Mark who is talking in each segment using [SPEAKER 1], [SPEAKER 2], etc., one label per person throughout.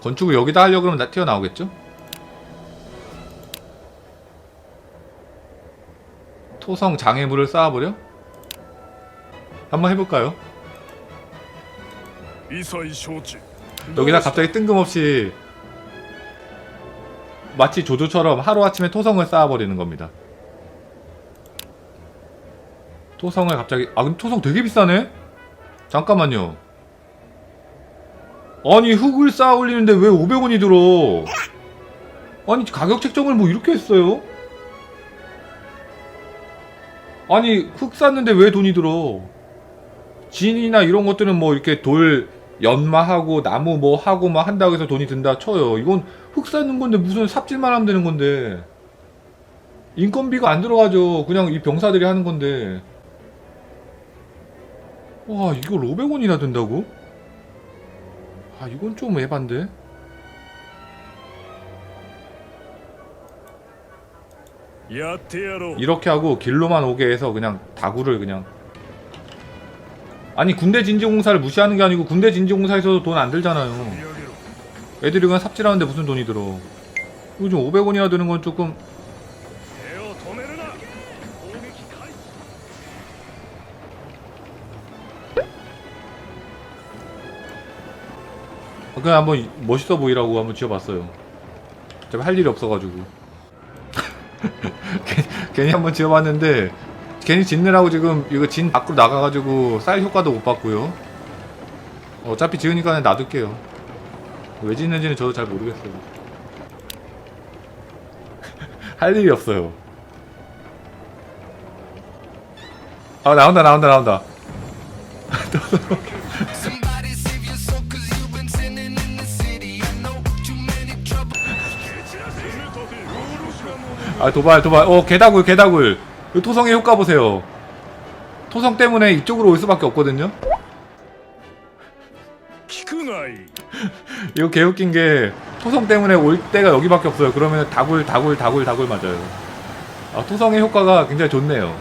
[SPEAKER 1] 건축을 여기다 하려고 그러면 나 튀어나오겠죠? 토성 장애물을 쌓아버려? 한번 해볼까요? 여기다 갑자기 뜬금없이 마치 조조처럼 하루아침에 토성을 쌓아버리는 겁니다 토성을 갑자기 아 근데 토성 되게 비싸네? 잠깐만요 아니 흙을 쌓아 올리는데 왜 500원이 들어? 아니 가격 책정을 뭐 이렇게 했어요? 아니 흙 쌓는데 왜 돈이 들어? 진이나 이런 것들은 뭐 이렇게 돌 연마하고 나무 뭐 하고 막 한다고 해서 돈이 든다 쳐요. 이건 흙 쌓는 건데 무슨 삽질만 하면 되는 건데 인건비가 안 들어가죠. 그냥 이 병사들이 하는 건데 와 이걸 500원이나 든다고? 아 이건 좀 에반데? 이렇게 하고 길로만 오게 해서 그냥 다구를 그냥. 아니 군대 진지공사를 무시하는 게 아니고 군대 진지공사에서도 돈 안 들잖아요. 애들이 그냥 삽질하는데 무슨 돈이 들어? 이거 좀 500원이나 되는 건 조금 그냥 한번 멋있어 보이라고 한번 지어봤어요. 제가 할 일이 없어가지고. 괜히, 한번 지어봤는데 괜히 짓느라고 지금 이거 진 밖으로 나가가지고 쌀 효과도 못 봤고요. 어차피 지으니까 놔둘게요. 왜 짓는지는 저도 잘 모르겠어요. 할 일이 없어요. 아 나온다 나온다 나온다 아 도발 도발. 어 개다굴 개다굴. 그 토성의 효과 보세요. 토성 때문에 이쪽으로 올 수밖에 없거든요. 이거 개웃긴 게 토성 때문에 올 때가 여기밖에 없어요. 그러면 다굴 다굴 다굴 다굴 맞아요. 아 토성의 효과가 굉장히 좋네요.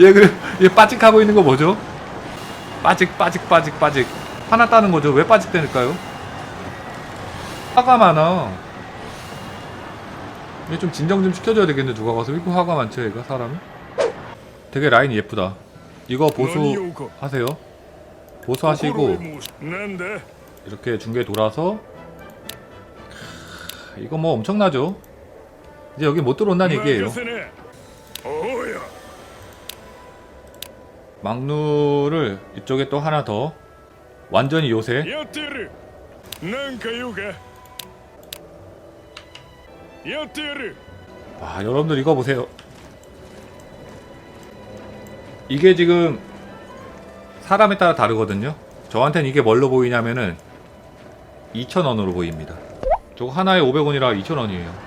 [SPEAKER 1] 얘 그, 얘 빠직하고 있는 거 뭐죠? 빠직 빠직 빠직 빠직. 화났다는 거죠. 왜 빠직 되니까요? 화가 많아. 얘 좀 진정 좀 시켜줘야 되겠는데 누가 가서 왜 이렇게 화가 많지 이거 사람이? 되게 라인 예쁘다. 이거 보수하세요. 보수하시고 이렇게 중계 돌아서 이거 뭐 엄청나죠? 이제 여기 못 들어온다는 얘기예요. 막루를 이쪽에 또 하나 더 완전히 요새 와 여러분들 이거 보세요. 이게 지금 사람에 따라 다르거든요. 저한텐 이게 뭘로 보이냐면은 2,000원으로 보입니다. 저거 하나에 500원이라 2,000원이에요